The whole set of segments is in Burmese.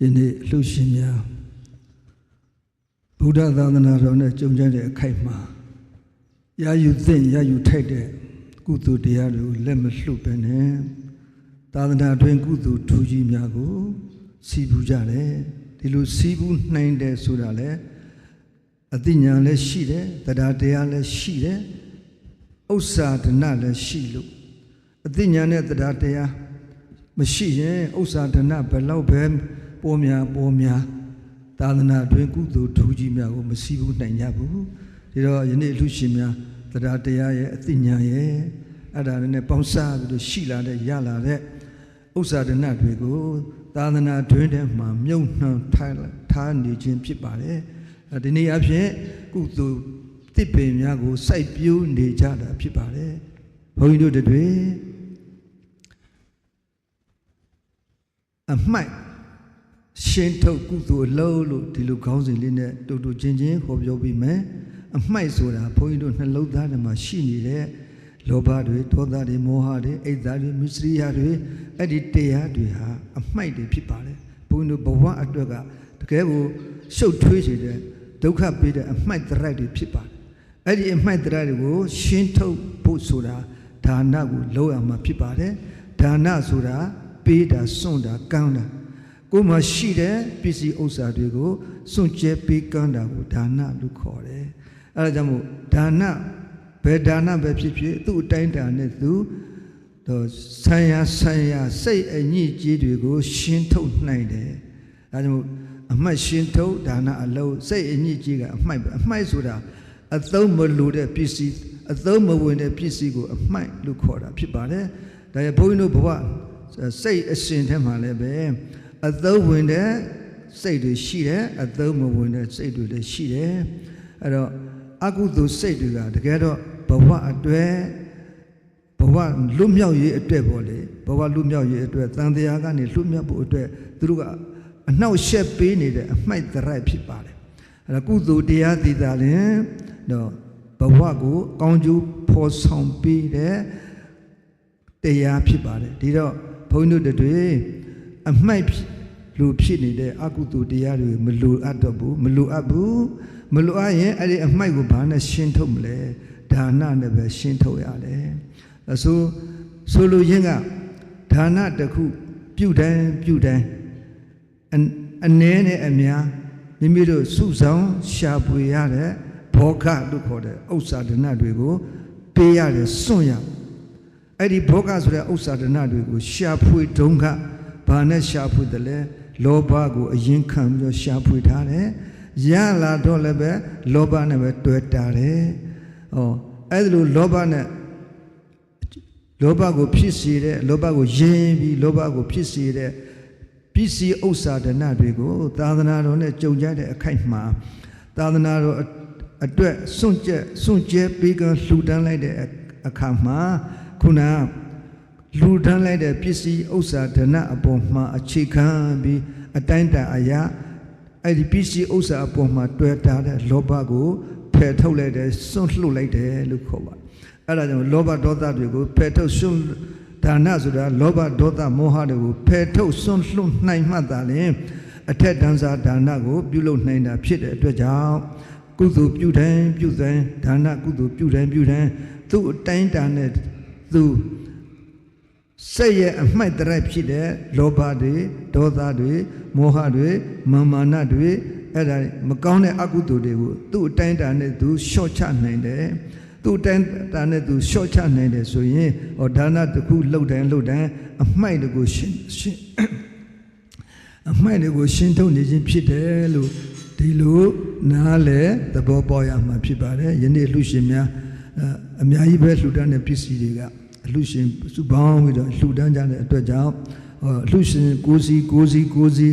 ယနေ့လှူရှင်များဗုဒ္ဓသာသနာတော်နဲ့ကြုံကြတဲ့အခိုက်မှာရာယူသင့်ရာယူထိုက်တဲ့ကုသိုလ်တရားတွေကိုလက်မလှုပ်ပဲနဲ့သာသနာတွင်ကုသိုလ်ထူးကြီးများကိုစီးပူးကြတယ်ဒီလိုစီးပူးနိုင်တယ်ဆိုတာလေအသိဉာဏ်လည်းရှိတယ်တရားတရားလည်းရှိတယ်ဥစ္စာဒနာလည်းရှိလို့အသိဉာဏ်နဲ့တရားတရားမရှိရင်ဥစ္စာဒနာဘယ်လောက်ပဲ ပေါ်များပေါ်များသာသနာတွင်ကုသိုလ်ထူးကြီးများကိုမစီးဘူးနိုင်ကြဘူးဒီတော့ယနေ့လူရှင်များတရားတရားရဲ့အသိဉာဏ်ရဲ့အဲ့ဒါနဲ့ပေါင်းစားပြီးတော့ရှိလာတဲ့ရလာတဲ့ဥစ္စာဒနာတွေကိုသာသနာတွင်ထဲမှာမြုပ်နှံထားထားနေခြင်းဖြစ်ပါတယ်ဒီနေ့အဖြစ်ကုသိုလ်တစ်ပင်များကိုစိုက်ပျိုးနေကြတာဖြစ်ပါတယ်ဘုန်းကြီးတို့တွေအမှိုက် ရှင်းထုတ်ကုသိုလ်အလုံးလို့ဒီလိုခေါင်းစဉ်လေးနဲ့တူတူချင်းချင်းဟောပြောပြီးမယ်အမှိုက်ဆိုတာဘုန်းကြီးတို့နှလုံးသားထဲမှာရှိနေတဲ့လောဘတွေဒေါသတွေမောဟတွေအိတ်သားတွေမစ္စရိယတွေအဲ့ဒီတရားတွေဟာအမှိုက်တွေဖြစ်ပါတယ်ဘုန်းကြီးတို့ဘဝအတွက်ကတကယ်ကိုရှုပ်ထွေးစေတဲ့ဒုက္ခပေးတဲ့အမှိုက်တရိုက်တွေဖြစ်ပါတယ်အဲ့ဒီအမှိုက်တရိုက်တွေကိုရှင်းထုတ်ဖို့ဆိုတာဒါနကိုလုပ်ရမှာဖြစ်ပါတယ်ဒါနဆိုတာပေးတာစွန့်တာကမ်းတာ ကိုယ်မှာရှိတဲ့ပစ္စည်းဥစ္စာတွေကိုစွန့်ကြဲပေးကမ်းတာကိုဒါနလို့ခေါ်တယ်အဲဒါကြောင့်မို့ဒါနဘယ်ဒါနပဲဖြစ်ဖြစ်သူ့အတိုင်းတာနဲ့သူတော့ဆံရဆံရစိတ်အညစ်အကြေးတွေကို ရှင်းထုတ်နိုင်တယ်အဲဒါကြောင့်မို့အမှတ်ရှင်းထုတ်ဒါနအလုံးစိတ်အညစ်အကြေးကအမှိုက်ပဲအမှိုက်ဆိုတာအသုံးမလိုတဲ့ပစ္စည်းအသုံးမဝင်တဲ့ပစ္စည်းကိုအမှိုက်လို့ခေါ်တာဖြစ်ပါတယ်ဒါကြောင့်ဘုန်းကြီးတို့ဘဝစိတ်အရှင်ထဲမှာလည်းပဲ အသုံးဝင်တဲ့စိတ်တွေရှိတယ်အသုံးမဝင်တဲ့စိတ်တွေလည်းရှိတယ်အဲ့တော့အကုသိုလ်စိတ်တွေကတကယ်တော့ဘဝအတွက်ဘဝလွတ်မြောက်ရေးအတွက်ပေါ့လေဘဝလွတ်မြောက်ရေးအတွက်တန်တရားကနေလွတ်မြောက်ဖို့အတွက်သူတို့ကအနှောက်ယှက်ပေးနေတဲ့အမှိုက်တရိုက်ဖြစ်ပါတယ်အဲ့ဒါကုသိုလ်တရားတည်တာလည်းတော့ဘဝကိုကောင်းကျိုးဖော်ဆောင်ပေးတဲ့တရားဖြစ်ပါတယ်ဒီတော့ဘုန်းကြီးတို့တွေ အမှိုက်လူဖြစ်နေတဲ့အကုသိုလ်တရားတွေမလိုအပ်တော့ဘူးမလိုအပ်ဘူးမလိုအပ်ရင်အဲ့ဒီအမှိုက်ကိုဘာနဲ့ရှင်းထုတ်မလဲဒါနနဲ့ပဲရှင်းထုတ်ရတယ်အဆိုဆိုလိုရင်းကဒါနတစ်ခုပြုတိုင်းပြုတိုင်းအနည်းနဲ့အများမိမိတို့စုဆောင်ရှာပွေရတဲ့ဘောဂလို့ခေါ်တဲ့ဥစ္စာဒနာတွေကိုပေးရတယ်စွန့်ရအဲ့ဒီဘောဂဆိုတဲ့ဥစ္စာဒနာတွေကိုရှာဖွေဒုံခ ဘာနဲ့ရှာဖွေတယ်လဲလောဘကိုအရင်ခံပြီးတော့ရှာဖွေထားတယ်ရလာတော့လည်းပဲလောဘနဲ့ပဲတွေ့တာတယ်ဟောအဲ့ဒါလိုလောဘနဲ့လောဘကိုဖြစ်စေတဲ့လောဘကိုယဉ်ပြီးလောဘကိုဖြစ်စေတဲ့ပစ္စည်းဥစ္စာဒနာတွေကိုသာသနာတော်နဲ့ကြုံကြတဲ့အခိုက်မှာသာသနာတော်အတွက်စွန့်ကြက်စွန့်ကြဲပေးကလှူဒန်းလိုက်တဲ့အခါမှာခုန လူဒန်းလိုက်တဲ့ပစ္စည်းဥစ္စာဒနာအပေါ်မှာအခြေခံပြီးအတိုင်းတန်အရာအဲ့ဒီပစ္စည်းဥစ္စာအပေါ်မှာတွေ့တာတဲ့လောဘကိုဖယ်ထုတ်လိုက်တယ်စွန့်လှုပ်လိုက်တယ်လို့ခေါ်ပါတယ်အဲ့ဒါကြောင့်လောဘဒေါသတွေကိုဖယ်ထုတ်စွန့်ဒါနဆိုတာလောဘဒေါသမောဟတွေကိုဖယ်ထုတ်စွန့်လှုပ်နိုင်မှသာလျှင်အထက်တန်းစားဒါနကို ပြုလုပ်နိုင်တာဖြစ်တဲ့အတွက်ကြောင့်ကုသိုလ်ပြုတိုင်းပြုတိုင်းဒါနကုသိုလ်ပြုတိုင်းပြုတိုင်းသူ့အတိုင်းတာနဲ့သူ စိတ်ရဲ့အမှိုက်တရိုက်ဖြစ်တဲ့လောဘတွေဒေါသတွေမောဟတွေမာမာနတွေအဲ့ဒါမကောင်းတဲ့အကုသိုလ်တွေကိုသူ့အတိုင်းတာနဲ့သူရှော့ချနိုင်တယ်သူ့အတိုင်းတာနဲ့သူရှော့ချနိုင်တယ်ဆိုရင်ဟောဒါနတစ်ခုလှုပ်တိုင်းလှုပ်တိုင်းအမှိုက်တွေကိုရှင်းရှင်းအမှိုက်တွေကိုရှင်းထုတ်နေခြင်းဖြစ်တယ်လို့ဒီလိုနားလဲသဘောပေါက်ရမှာဖြစ်ပါတယ်ယနေ့လူရှင်များအများကြီးပဲလှူဒန်းတဲ့ပစ္စည်းတွေကအ လှရှင်စုပေါင်းပြီးတော့လှူဒန်းကြတဲ့အတွက်ကြောင့်အလှရှင်ကိုစီကိုစီကိုစီ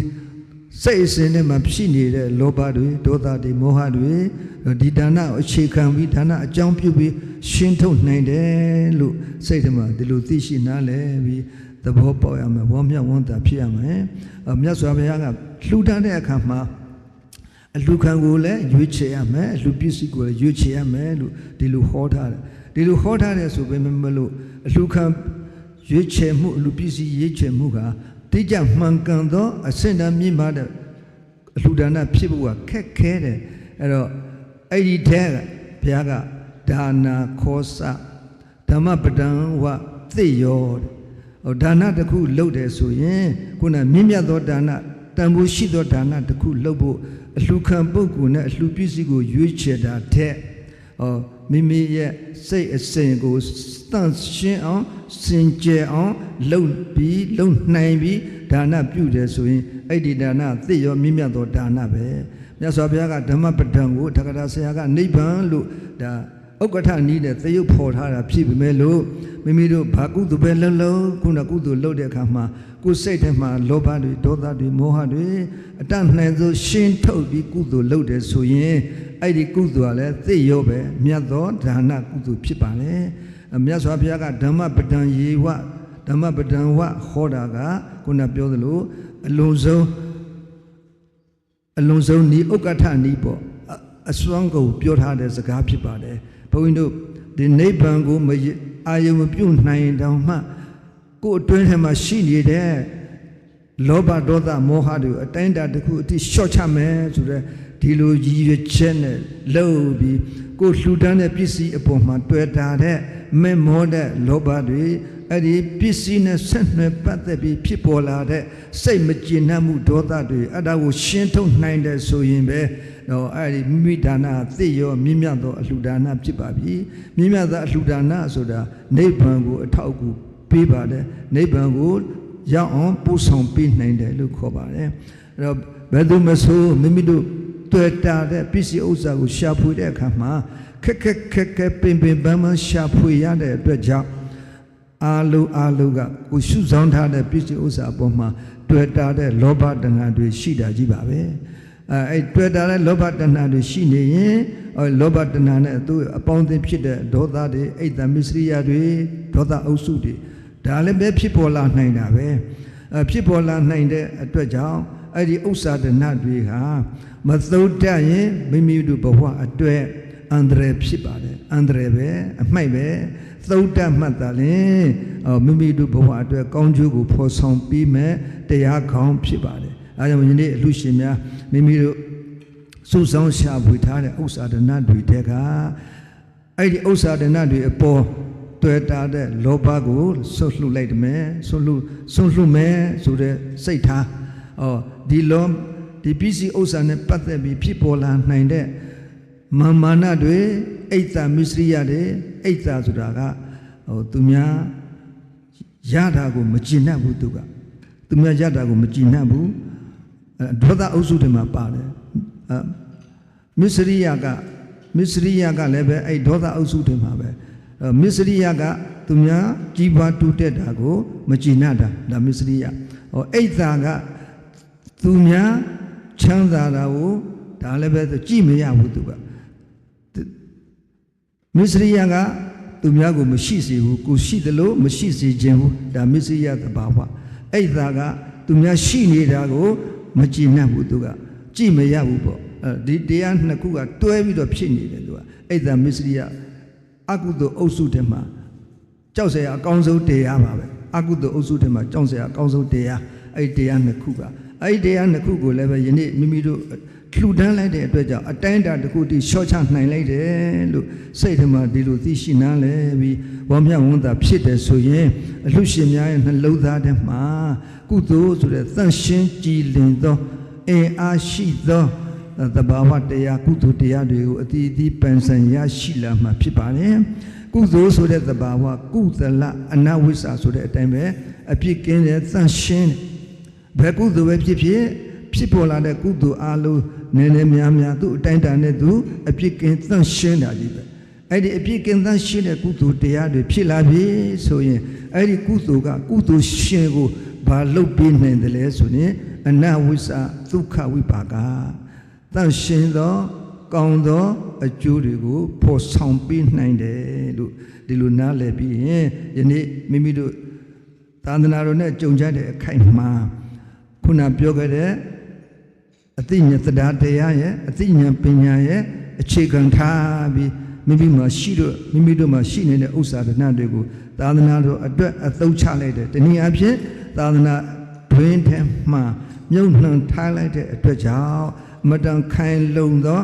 စိတ်အစဉ်နဲ့မှဖြစ်နေတဲ့လောဘတွေဒေါသတွေမောဟတွေဒီဒါနအခြေခံပြီးဒါနအကြောင်းပြုပြီးရှင်းထုတ်နိုင်တယ်လို့စိတ်ထဲမှာဒီလိုသိရှိနားလည်ပြီးသဘောပေါက်ရမယ်ဝမ်းမြောက်ဝမ်းသာဖြစ်ရမယ်မြတ်စွာဘုရားကလှူဒန်းတဲ့အခါမှာအလှခံကိုလည်းရွေးချယ်ရမယ်အလှပစ္စည်းကိုလည်းရွေးချယ်ရမယ်လို့ဒီလိုဟောထားတယ် ဒီလိုဟောထားတယ်ဆိုပေမဲ့မလို့အလှခံရွေးချယ်မှုအလှပစ္စည်းရွေးချယ်မှုကတိကျမှန်ကန်သောအစင်တမ်းမြင့်မားတဲ့အလှူဒါနဖြစ်ဖို့ကခက်ခဲတယ်အဲ့တော့အဲ့ဒီထဲကဘုရားကဒါနာခောစဓမ္မပဒံဝသိယောတဲ့ဟိုဒါနတစ်ခုလုပ်တယ်ဆိုရင်ခုနမြင့်မြတ်သောဒါနတန်ဖိုးရှိသောဒါနတစ်ခုလုပ်ဖို့အလှခံပုဂ္ဂိုလ်နဲ့အလှပစ္စည်းကိုရွေးချယ်တာထက်ဟော မိမိရဲ့စိတ်အစဉ်ကိုတန့်ရှင်းအောင်စင်ကြယ်အောင်လုပ်ပြီးလုပ်နိုင်ပြီးဒါနပြုတယ်ဆိုရင်အဲ့ဒီဒါနသိရောမြင့်မြတ်သောဒါနပဲမြတ်စွာဘုရားကဓမ္မပဒံကိုတက္ကရာဆရာကနိဗ္ဗာန်လို့ဒါ ဥက္ကဋ္ဌနီးတဲ့သရုပ်ဖော်ထားတာဖြစ်ပေမဲ့လို့မိမိတို့ဘာကုသိုလ်ပဲလှုပ်လှုပ်ခုနကုသိုလ်လုပ်တဲ့အခါမှာကိုယ်စိတ်ထဲမှာလောဘတွေဒေါသတွေမောဟတွေအတတ်နိုင်ဆုံးရှင်းထုတ်ပြီးကုသိုလ်လုပ်တယ်ဆိုရင်အဲ့ဒီကုသိုလ်ကလည်းသိရောပဲမြတ်သောဒါနကုသိုလ်ဖြစ်ပါလေမြတ်စွာဘုရားကဓမ္မပဒံယေဝဓမ္မပဒံဝဟောတာကခုနပြောသလိုအလုံးစုံအလုံးစုံဤဥက္ကဋ္ဌဤပေါ့အအစွမ်းကုန်ပြောထားတဲ့စကားဖြစ်ပါတယ် ဘုန်းကြီးတို့ဒီနိဗ္ဗာန်ကိုမရအာယုံမပြုတ်နိုင်တောင်မှကိုယ်အတွင်းထဲမှာရှိနေတဲ့လောဘဒေါသမောဟတွေကိုအတိုင်းအတာတစ်ခုအထိလျှော့ချမယ်ဆိုတဲ့ဒီလိုရည်ရွယ်ချက်နဲ့လှုပ်ပြီးကိုယ်လှူဒန်းတဲ့ပစ္စည်းအပေါ်မှာတွေ့တာတဲ့မဲမောတဲ့လောဘတွေအဲ့ဒီပစ္စည်းနဲ့ဆက်နွယ်ပတ်သက်ပြီးဖြစ်ပေါ်လာတဲ့စိတ်မကျေနပ်မှုဒေါသတွေအဲ့ဒါကိုရှင်းထုတ်နိုင်တယ်ဆိုရင်ပဲ တော့အဲ့ဒီမိမိဒါနသိရောမြင့်မြတ်သောအလှူဒါနဖြစ်ပါပြီမြင့်မြတ်သောအလှူဒါနဆိုတာနိဗ္ဗာန်ကိုအထောက်အကူပေးပါတယ်နိဗ္ဗာန်ကိုရောက်အောင်ပို့ဆောင်ပေးနိုင်တယ်လို့ခေါ်ပါတယ်အဲ့တော့ဘယ်သူမဆိုမိမိတို့တွေ့တာတဲ့ပစ္စည်းဥစ္စာကိုရှာဖွေတဲ့အခါမှာခက်ခက်ခက်ခက်ပင်ပင်ပန်းပန်းရှာဖွေရတဲ့အတွက်ကြောင့်အာလုံးအာလုံးကကိုရှုဆောင်ထားတဲ့ပစ္စည်းဥစ္စာအပေါ်မှာတွေ့တာတဲ့လောဘတဏှာတွေရှိတာကြီးပါပဲ အဲအဲ့တွေ့တာတဲ့လောဘတဏှာတွေရှိနေရင်အဲလောဘတဏှာနဲ့သူ့အပေါင်းအသင်းဖြစ်တဲ့ဒေါသတွေအိတ်တမစ္စရိယတွေဒေါသအုပ်စုတွေဒါလည်းပဲဖြစ်ပေါ်လာနိုင်တာပဲအဲဖြစ်ပေါ်လာနိုင်တဲ့အတွက်ကြောင့်အဲ့ဒီဥစ္စာဒနာတွေဟာမသုတ်တတ်ရင်မိမိတို့ဘဝအတွက်အန္တရာယ်ဖြစ်ပါတယ်အန္တရာယ်ပဲအမှိုက်ပဲသုတ်တတ်မှတ်တာလေအော်မိမိတို့ဘဝအတွက်ကောင်းကျိုးကိုဖော်ဆောင်ပြီးမဲ့တရားကောင်းဖြစ်ပါတယ်အဲ ဒါကြောင့်ယနေ့အလှရှင်များမိမိတို့စုဆောင်ရှာဖွေထားတဲ့ဥစ္စာဒနာတွေတဲကအဲ့ဒီဥစ္စာဒနာတွေအပေါ်တွေ့တာတဲ့လောဘကိုဆွတ်လှုပ်လိုက်တယ်မယ်ဆွတ်လှုပ်ဆွတ်လှုပ်မယ်ဆိုတဲ့စိတ်ထားအော်ဒီလောဒီပစ္စည်းဥစ္စာနဲ့ပတ်သက်ပြီးဖြစ်ပေါ်လာနိုင်တဲ့မာမာနတွေအိတ်တာမစ္စရိယတွေအိတ်တာဆိုတာကဟိုသူများရတာကိုမကျင်납ဘူးသူကသူများရတာကိုမကျင်납ဘူးအဲ ဒေါသအုပ်စုတွေမှာပါတယ်အဲမစ္စရိယကမစ္စရိယကလည်းပဲအဲ့ဒေါသအုပ်စုတွေမှာပဲအဲမစ္စရိယကသူများကြီးပွားတူတက်တာကိုမကျင်납တာဒါမစ္စရိယဟောအိတ်တာကသူများချမ်းသာတာကိုဒါလည်းပဲကြည့်မရဘူးသူကမစ္စရိယကသူများကိုမရှိစေဘူးကိုရှိတယ်လို့မရှိစေခြင်းဘူးဒါမစ္စရိယသဘာဝအိတ်သာကသူများရှိနေတာကို မကြည်နှံ့ဘူးသူကကြည့်မရဘူးပေါ့အဲဒီတရားနှစ်ခုကတွဲပြီးတော့ဖြစ်နေတယ်သူကအိတ်သာမစ္စရိယအကုသိုလ်အုပ်စုထဲမှာကြောက်စရာအကောင်းဆုံးတရားပါပဲအကုသိုလ်အုပ်စုထဲမှာကြောက်စရာအကောင်းဆုံးတရားအဲ့ဒီတရားနှစ်ခုကအဲ့ဒီတရားနှစ်ခုကိုလည်းပဲယနေ့မိမိတို့ လှူဒန်းလိုက်တဲ့အတွက်ကြောင့်အတိုင်းအတာတစ်ခုတည်းရှော့ချနိုင်လိုက်တယ်လို့စိတ်ထဲမှာဒီလိုသိရှိနားလဲပြီးဝမ်းမြောက်ဝမ်းသာဖြစ်တယ်ဆိုရင်အလှရှင်များရဲ့နှလုံးသားထဲမှာကုသိုလ်ဆိုတဲ့သန့်ရှင်းကြည်လင်သောအင်အားရှိသောတဘာဝတရားကုသိုလ်တရားတွေကိုအတိအသီးပန်ဆန်ရရှိလာမှာဖြစ်ပါတယ်ကုသိုလ်ဆိုတဲ့တဘာဝကုသလအနဝိဇ္ဇာဆိုတဲ့အတိုင်းပဲအပြစ်ကင်းတဲ့သန့်ရှင်းဘယ်ကုသိုလ်ပဲဖြစ်ဖြစ် ဖြစ်ပေါ်လာတဲ့ကုသိုလ်အလုံးနည်းနည်းများများသူ့အတိုင်းတာနဲ့သူအပြစ်ကင်းသန့်ရှင်းတာကြီးပဲအဲ့ဒီအပြစ်ကင်းသန့်ရှင်းတဲ့ကုသိုလ်တရားတွေဖြစ်လာပြီဆိုရင်အဲ့ဒီကုသိုလ်ကကုသိုလ်ရှင်ကိုဘာလုပ်ပေးနိုင်တယ်လဲဆိုရင်အနဝိစ္စဒုက္ခဝိပါကသန့်ရှင်းသောကောင်းသောအကျိုးတွေကိုဖော်ဆောင်ပေးနိုင်တယ်လို့ဒီလိုနားလည်ပြီးရင်ယနေ့မိမိတို့သာသနာတော်နဲ့ကြုံကြတဲ့အခိုက်မှာခုနပြောခဲ့တဲ့ အသိဉာဏ်တရားတရားရဲ့အသိဉာဏ်ပညာရဲ့အခြေခံထားပြီးမိမိမှာရှိတော့မိမိတို့မှာရှိနေတဲ့ဥစ္စာဒနာတွေကိုသာသနာတော်အတွက်အသုံးချလိုက်တယ်တနည်းအားဖြင့်သာသနာဘတွင်ထဲမှမြုပ်နှံထားလိုက်တဲ့အတွက်ကြောင့်အမတန်ခိုင်လုံသော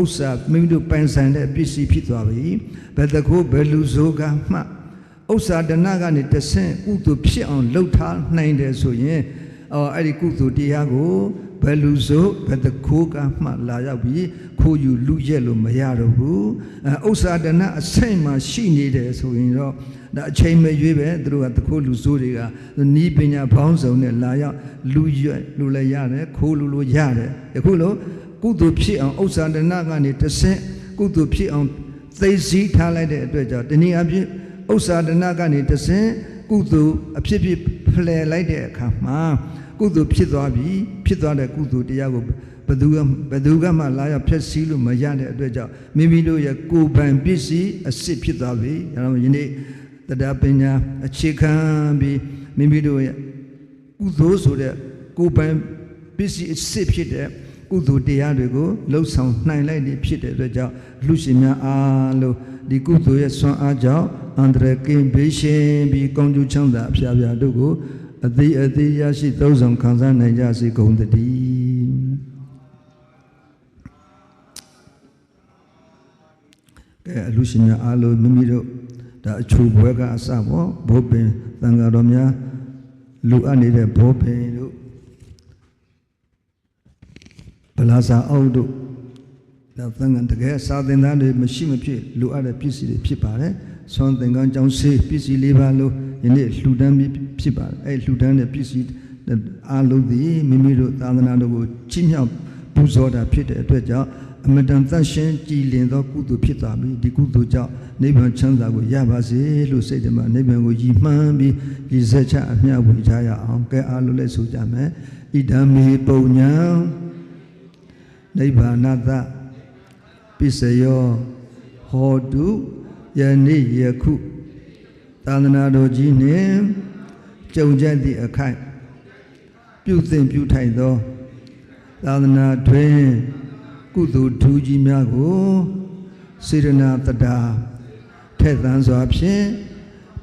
ဥစ္စာမိမိတို့ပိုင်ဆိုင်တဲ့ပစ္စည်းဖြစ်သွားပြီဘယ်တခုဘယ်လူဆိုကမှဥစ္စာဒနာကနေတဆင့်ကုသိုလ်ဖြစ်အောင်လှုပ်ထားနိုင်တယ်ဆိုရင် အော်အဲ့ဒီကုသိုလ်တရားကိုဘယ်လူဆိုဘယ်တခုကမှလာရောက်ပြီးခိုးယူလူရက်လို့မရတော့ဘူးအဲဥစ္စာဒနာအစိမ့်မှရှိနေတယ်ဆိုရင်တော့ဒါအချိန်မရွေးပဲသူတို့ကတခုလူဆိုးတွေကနီးပညာဘောင်းဆောင်နဲ့လာရောက်လူရွက်လူလည်းရတယ်ခိုးလူလို့ရတယ်ယခုလိုကုသိုလ်ဖြစ်အောင်ဥစ္စာဒနာကနေတဆင့်ကုသိုလ်ဖြစ်အောင်သိသိထားလိုက်တဲ့အတွက်ကြောင့်တနည်းအားဖြင့်ဥစ္စာဒနာကနေတဆင့် ကုသိုလ်အဖြစ်ဖြစ်ဖလှယ်လိုက်တဲ့အခါမှာကုသိုလ်ဖြစ်သွားပြီဖြစ်သွားတဲ့ကုသိုလ်တရားကိုဘယ်သူကဘယ်သူကမှလာရောက်ဖျက်ဆီးလို့မရတဲ့အတွက်ကြောင့်မိမိတို့ရဲ့ကိုယ်ပိုင်ပစ္စည်းအစ်စ်ဖြစ်သွားပြီအဲတော့ယနေ့တရားပညာအခြေခံပြီးမိမိတို့ရဲ့ကုသိုလ်ဆိုတဲ့ကိုယ်ပိုင်ပစ္စည်းအစ်စ်ဖြစ်တဲ့ ကုသိုလ်တရားတွေကိုလှုပ်ဆောင်နိုင်လိုက်နေဖြစ်တဲ့အတွက်ကြောင့်လူရှင်များအားလို့ဒီကုသိုလ်ရဲ့ဆွမ်းအားကြောင့်အန္တရာယ်ကင်းဘေးရှင်ပြီးကောင်းကျိုးချမ်းသာအဖျားဖျားတို့ကိုအသေးအသေးရရှိသုံးဆောင်ခံစားနိုင်ကြစေကုန်သတည်းကဲအလူရှင်များအားလုံးမိမိတို့ဒါအချိုဘွဲကအစပေါ့ဘောပင်တန်ဃာတော်များလူအပ်နေတဲ့ဘောပင်တို့ ဗလာစာအုပ်တို့ဒါသံဃာတကယ်စာသင်သားတွေမရှိမဖြစ်လူအပ်တဲ့ပစ္စည်းတွေဖြစ်ပါတယ်ဆွမ်းသင်္ကန်းကြောင့်ဆေးပစ္စည်းလေးပါလို့ယနေ့လှူဒန်းပြီးဖြစ်ပါတယ်အဲ့လှူဒန်းတဲ့ပစ္စည်းအားလုံးသည်မိမိတို့သာသနာတော်ကိုချီးမြှောက်ပူဇော်တာဖြစ်တဲ့အတွက်ကြောင့်အမတန်သန့်ရှင်းကြည်လင်သောကုသိုလ်ဖြစ်သွားပြီဒီကုသိုလ်ကြောင့်နိဗ္ဗာန်ချမ်းသာကိုရပါစေလို့စိတ်ထဲမှာနိဗ္ဗာန်ကိုရည်မှန်းပြီးရည်စက်ချအမြတ်ဝင်ကြရအောင်ကဲအားလုံးလည်းဆိုကြမယ်ဣဒံမေပုံညာ နိဗ္ဗာနတပစ္စယောဟောတုယနေ့ယခုသာသနာတော်ကြီးနှင့်ကြုံကြသည့်အခိုက်ပြုသင်ပြုထိုက်သောသာသနာတွင်ကုသိုလ်ထူးကြီးများကိုစေရနာတတာထက်သန်စွာဖြင့်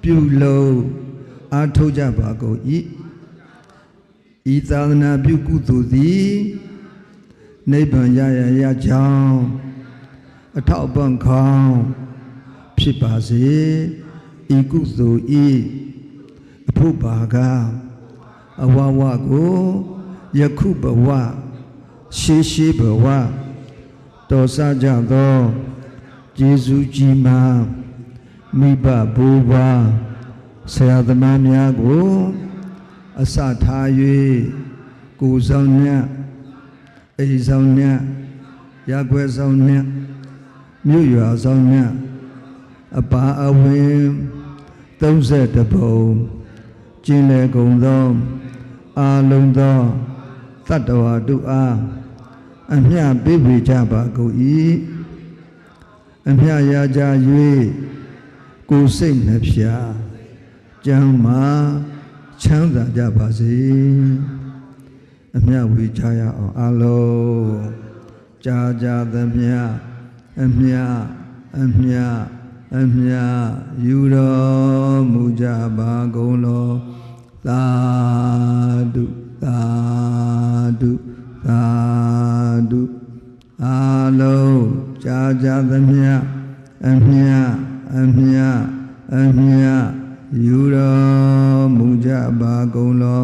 ပြုလုပ်အားထုတ်ကြပါကုန်၏ဤသာသနာပြုကုသိုလ်သည် နိဗ္ဗာန်ရရရကြောင်းအထောက်ပံ့ခေါင်းဖြစ်ပါစေဤကုသိုလ်ဤအဖို့ပါကအဝဝကိုယခုဘဝရှေးရှေးဘဝတော်စကြသောကျေးဇူးကြီးမားမိဘဘိုးဘွားဆရာသမားများကို အစထား၍ကိုယ်ဆောင်မြတ် အိမ်ဆောင်မြတ်ရက်ွယ်ဆောင်မြတ်မြို့ရွာဆောင်မြတ်အပါအဝင်30ပုံကျင်းလေကုန်သောအာလုံးသောတတ္တဝါတို့အားအမျှပေးဝေကြပါကုန်၏အမျှရကြ၍ကိုယ်စိတ်နှဖျားကျမ်းမာချမ်းသာကြပါစေ အမျှဝေကြရအောင်အလုံးကြာကြာသမျှအမျှအမျှအမျှယူတော်မူကြပါကုန်လောသာဓုသာဓုသာဓုအာလုံးကြာကြာသမျှအမျှအမျှအမျှယူတော်မူကြပါကုန်လော